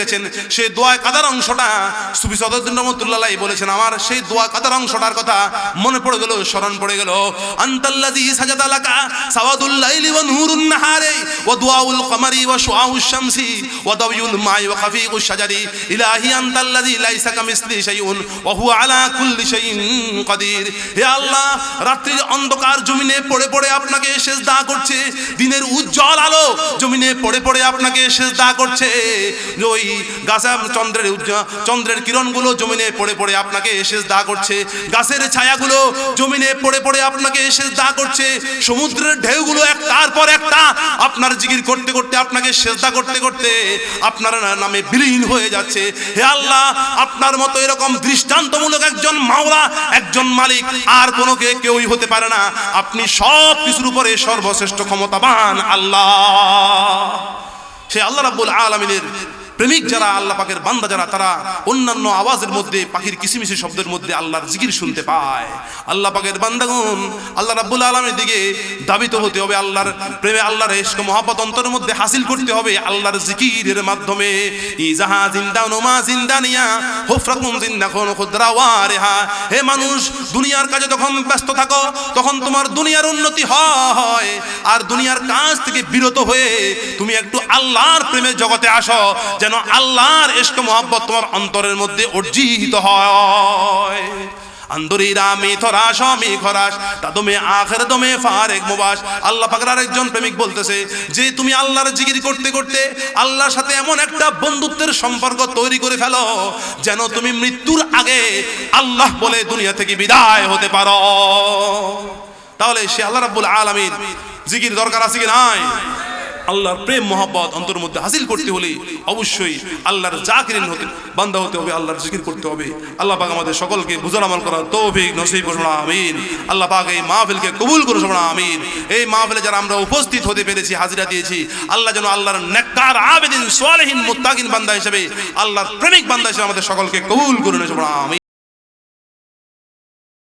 গেছেন সেই দোয়া কাদার অংশটা সুফি সদরুদ্দিন রহমতুল্লাহ বলেছেন, আমার সেই দোয়া কাদার অংশটার কথা মনে পড়ে গেল, স্মরণ পড়ে গেল। ওয়া নূরুন নাহারি ওয়া দুআউল কমারি ওয়া শুআউশ শামসি ওয়া মাই ওয়া শাজারি। ইলাহি লাইসা কামিসলি শাইউন ওয়া হুয়া আলা কুল্লি শাইইন কাদির। হে আল্লাহ, রাত্রির অন্ধকার জমিনে পড়ে পড়ে আপনাকে সেজদা করছে। দিনের উজ্জ্বল আলো জমিনে পড়ে পড়ে আপনাকে সেজদা করছে। ওই গাছা চন্দ্রের চন্দ্রের কিরণগুলো জমিনে পড়ে পড়ে আপনাকে এসে দা করছে। গাছের ছায়াগুলো জমিনে পড়ে পড়ে আপনাকে এসে দা করছে। সমুদ্রের ঢেউগুলো এক পর একটা, আপনার জিকির করতে করতে, আপনাকে সেজদা করতে করতে আপনার নামে বিলীন হয়ে যাচ্ছে। হে আল্লাহ, আপনার মতো এরকম দৃষ্টান্তমূলক একজন মাওলা, একজন মালিক, আর কোনো কেউই হতে পারে না। আপনি সব কিছুর উপরে সর্বশ্রেষ্ঠ ক্ষমতাবান আল্লাহ। সে আল্লাহ রাব্বুল আলামিনের প্রেমিক যারা আল্লাহ পাকের বান্দা যারা, তারা অন্যান্য আওয়াজের মধ্যে, পাখির কিসিমিসি শব্দের মধ্যে আল্লাহর জিকির শুনতে পায়। আল্লাহ পাকের বান্দাগণ, আল্লাহ রাব্বুল আলামিনের দিকে দাবিত হতে হবে। আল্লাহর প্রেমে, আল্লাহর ইশক মহব্বত অন্তরের মধ্যে হাসিল করতে হবে আল্লাহর জিকিরের মাধ্যমে। ইজাহা জিন্দা নোমা জিন্দানিয়া, হুফরাকুম জিন্দা কোন খুদরা হে মানুষ দুনিয়ার কাজে যখন ব্যস্ত থাকো, তখন তোমার দুনিয়ার উন্নতি হয়। আর দুনিয়ার কাজ থেকে বিরত হয়ে তুমি একটু আল্লাহর প্রেমের জগতে আসো, যেন আল্লাহর ইশক মোহাব্বত তোমার অন্তরের মধ্যে অর্জিত হয়। আন্দরিরা মে থরাস মে খরাস তাদমে আখের দমে ফারেক মুবাস। আল্লাহ পাকের আরেকজন প্রেমিক বলতেছে যে, তুমি আল্লাহর জিকির করতে করতে আল্লাহর সাথে এমন একটা বন্ধুত্বের সম্পর্ক তৈরি করে ফেলো, যেন তুমি মৃত্যুর আগে আল্লাহ বলে দুনিয়া থেকে বিদায় হতে পারো। তাহলে সে আল্লাহ রাব্বুল আলামিন জিকির দরকার আছে কি নাই? আল্লাহর প্রেম, মহব্বত অন্তর মধ্যে হাসিল করতে হলে অবশ্যই আল্লাহর জাকিরিন হতে বান্দা হতে হবে, আল্লাহর জিকির করতে হবে। আল্লাহ পাক আমাদের সকলকে বুঝার আমল করার তৌফিক নসিব করুন, আমিন। আল্লাহ পাক এই মাহফিলকে কবুল করুন আমিন। এই মাহফিলে যারা আমরা উপস্থিত হতে পেরেছি, হাজিরা দিয়েছি, আল্লাহ যেন আল্লাহর নেককার, আবেদিন সোয়ালেহীন মুত্তাকিন বান্দা হিসেবে, আল্লাহর প্রেমিক বান্দা হিসেবে আমাদের সকলকে কবুল করুন আমিন।